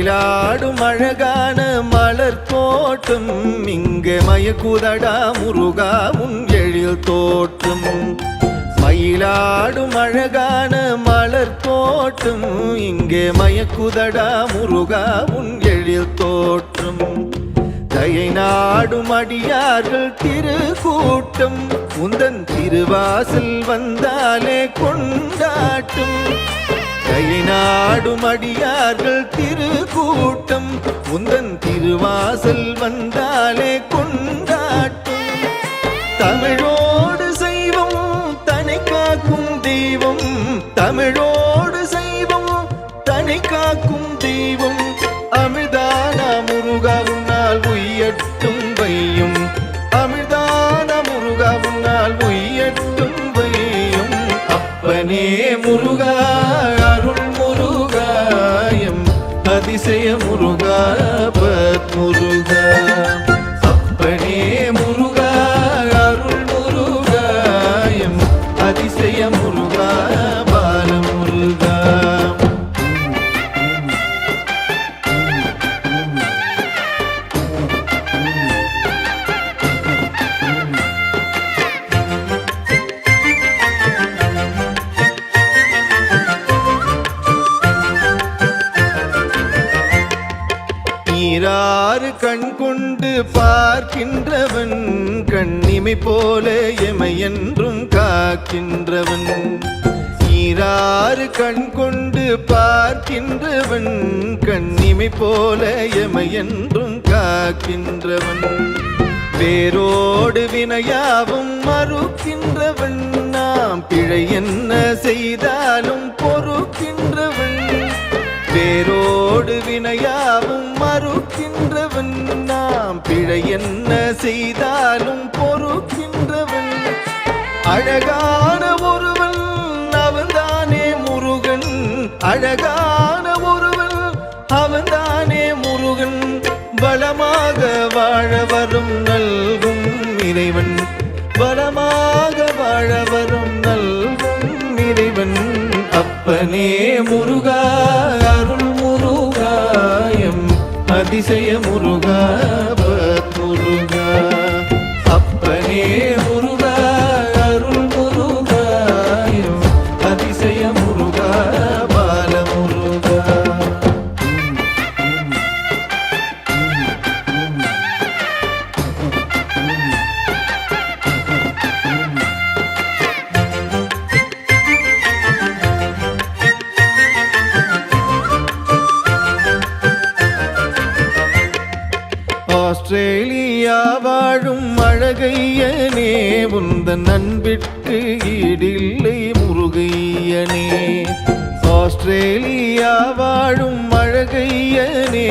மயிலாடும் அழகான மலர் தோட்டம் இங்கு மயக்குதடா முருகா உன் எழில் தோட்டம் மயிலாடும் அழகான மலர் தோட்டம் இங்கே மயக்குதடா முருகா உன் எழில் தோற்றம். தயை நாடும் அடியார்கள் திருக்கூட்டம் உந்தன் திருவாசல் வந்தாலே கொண்டாட்டும். தயை நாடும் அடியார்கள் திருக்கூட்டம். உந்தன் திருவாசல் வந்தாலே கொண்டாட்டும். தமிழோ அதிசய முருகா. கண்டு பார்க்கின்றவன் கண்ணிமை போல எமை என்றும் காக்கின்றவன். ஈராறு கண் கொண்டு பார்க்கின்றவன் கண்ணிமை போல எமை என்றும் காக்கின்றவன். வேரோடு வினையாவும் மறுக்கின்றவன் நாம் பிழை என்ன செய்தாலும் போ நாம் என்ன செய்தாலும் பொறுக்கின்றவன். அழகான ஒருவன் அவன்தானே முருகன். அழகான ஒருவன் அவன்தானே முருகன். வளமாக வாழ வரும் நல்கும் இறைவன். வளமாக வாழ வரும் நல்கும் இறைவன். அப்பனே முருகா அருள் முருகாயம். அதிசய முருகா ஆஸ்திரேலியா வாழும் அழகையனே உந்தன் நண்பிற்கு ஈடில்லை முருகையனே. ஆஸ்திரேலியா வாழும் அழகையனே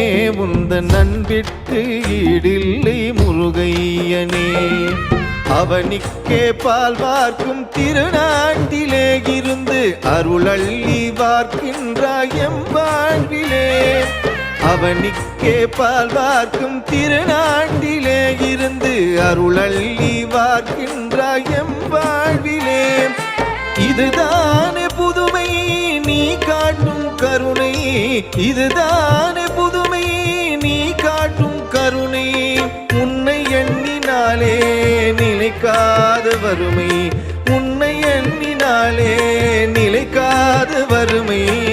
உந்தன் நண்பிற்கு ஈடில்லை முருகையனே. அவனிக்கே பால் பார்க்கும் திருநாட்டிலே இருந்து அருளள்ளி பார்க்கின்றாய் எம் வாழ்விலே. அவனுக்கே பால் வார்க்கும் திருநாட்டிலே இருந்து அருளள்ளி வார்க்கின்றாய் எம் வாழ்விலே. இதுதானே புதுமை நீ காட்டும் கருணை. இதுதானே புதுமை நீ காட்டும் கருணை. உன்னை எண்ணினாலே நிலைக்காத வறுமை. உன்னை எண்ணினாலே நிலைக்காத வறுமை.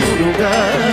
mudugar